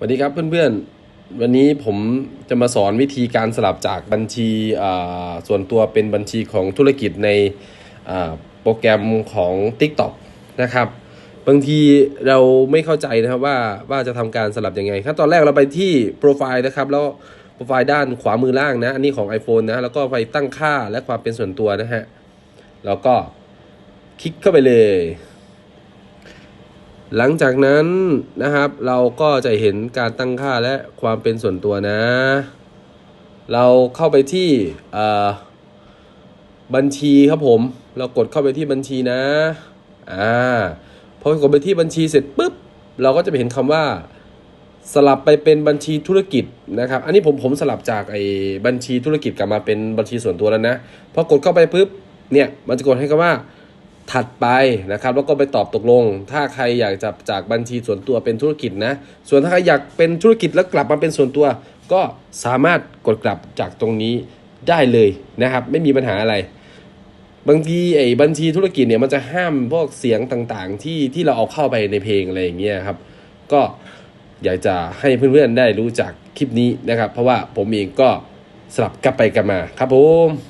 สวัสดีครับเพื่อนๆ วันนี้ผมจะมาสอนวิธีการสลับจากบัญชีอ่าส่วนตัวเป็นบัญชีของธุรกิจในโปรแกรมของ TikTok นะครับ บางทีเราไม่เข้าใจนะครับว่าว่าจะทำการสลับยังไงขั้นตอนแรกเราไปที่โปรไฟล์นะครับ แล้วโปรไฟล์ด้านขวามือล่างนะ อันนี้ของ iPhone นะ แล้วก็ไปตั้งค่าและความเป็นส่วนตัวนะฮะ แล้วก็คลิกเข้าไปเลย หลังจากนั้นนะครับเราก็จะเห็นการตั้งค่าและความเป็นส่วนตัวนะ เราเข้าไปที่บัญชีครับผม เรากดเข้าไปที่บัญชีนะอ่าพอกดไปที่บัญชีเสร็จปุ๊บเราก็จะไปเห็นคำว่าสลับไปเป็นบัญชีธุรกิจนะครับ อันนี้ผมผมสลับจากไอ้บัญชีธุรกิจกลับมาเป็นบัญชีส่วนตัวแล้วนะพอกดเข้าไปปุ๊บเนี่ยมันจะกดให้คำว่า ถัดไปนะครับแล้วก็ไปตอบตกลง ถ้าใครอยากจะจากบัญชีส่วนตัวเป็นธุรกิจนะ ส่วนถ้าใครอยากเป็นธุรกิจแล้วกลับมาเป็นส่วนตัว ก็สามารถกดกลับจากตรงนี้ได้เลยนะครับ ไม่มีปัญหาอะไร บางทีไอ้บัญชีธุรกิจเนี่ยมันจะห้ามพวกเสียงต่างๆ ที่ที่เราเอาเข้าไปในเพลงอะไรอย่างเงี้ยครับ ก็อยากจะให้เพื่อนๆได้รู้จากคลิปนี้นะครับ เพราะว่าผมเองก็สลับกลับไปกลับมาครับผม